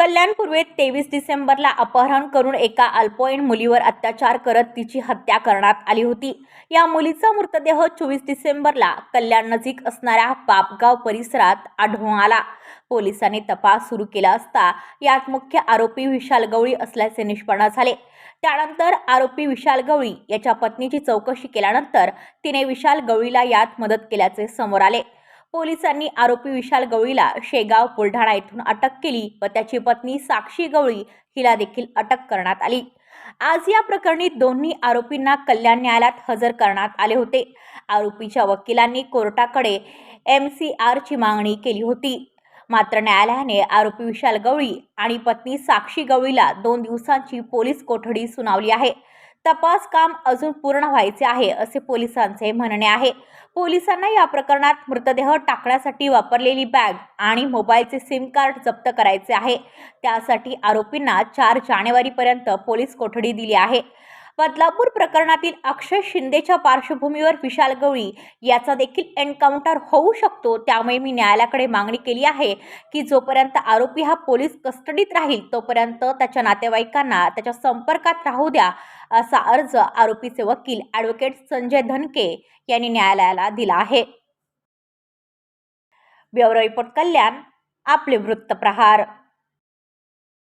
कल्याण पूर्वेत तेवीस डिसेंबरला अपहरण करून एका अल्पवयीन मुलीवर अत्याचार करत तिची हत्या करण्यात आली होती. या मुलीचा मृतदेह चोवीस डिसेंबरला कल्याण नजीक असणाऱ्या बापगाव परिसरात आढळून आला. पोलिसांनी तपास सुरू केला असता यात मुख्य आरोपी विशाल गवळी असल्याचे निष्पन्न झाले. त्यानंतर आरोपी विशाल गवळी याच्या पत्नीची चौकशी केल्यानंतर तिने विशाल गवळीला यात मदत केल्याचे समोर आले. पोलिसांनी आरोपी विशाल गवळीला शेगाव बुलढाणा येथून अटक केली व त्याची पत्नी साक्षी गवळी हिला देखील अटक करण्यात आली. आज या प्रकरणी दोन्ही आरोपींना कल्याण न्यायालयात हजर करण्यात आले होते. आरोपीच्या वकिलांनी कोर्टाकडे एम सी आरची मागणी केली होती. मात्र न्यायालयाने आरोपी विशाल गवळी आणि पत्नी साक्षी गवळीला दोन दिवसांची पोलीस कोठडी सुनावली आहे. तपास काम अजून पूर्ण व्हायचे आहे असे पोलिसांचे म्हणणे आहे. पोलिसांना या प्रकरणात मृतदेह टाकण्यासाठी वापरलेली बॅग आणि मोबाईलचे सिम कार्ड जप्त करायचे आहे. त्यासाठी आरोपींना चार जानेवारीपर्यंत पोलीस कोठडी दिली आहे. बदलापूर प्रकरणातील अक्षय शिंदेच्या पार्श्वभूमीवर विशाल गवळी याचा देखील एन्काउंटर होऊ शकतो. त्यामुळे मी न्यायालयाकडे मागणी केली आहे की जोपर्यंत आरोपी हा पोलीस कस्टडीत राहील तोपर्यंत त्याच्या नातेवाईकांना त्याच्या संपर्कात राहू द्या असा अर्ज आरोपीचे वकील ॲडव्होकेट संजय धनके यांनी न्यायालयाला दिला आहे. ब्युरो रिपोर्ट कल्याण आपले वृत्तप्रहार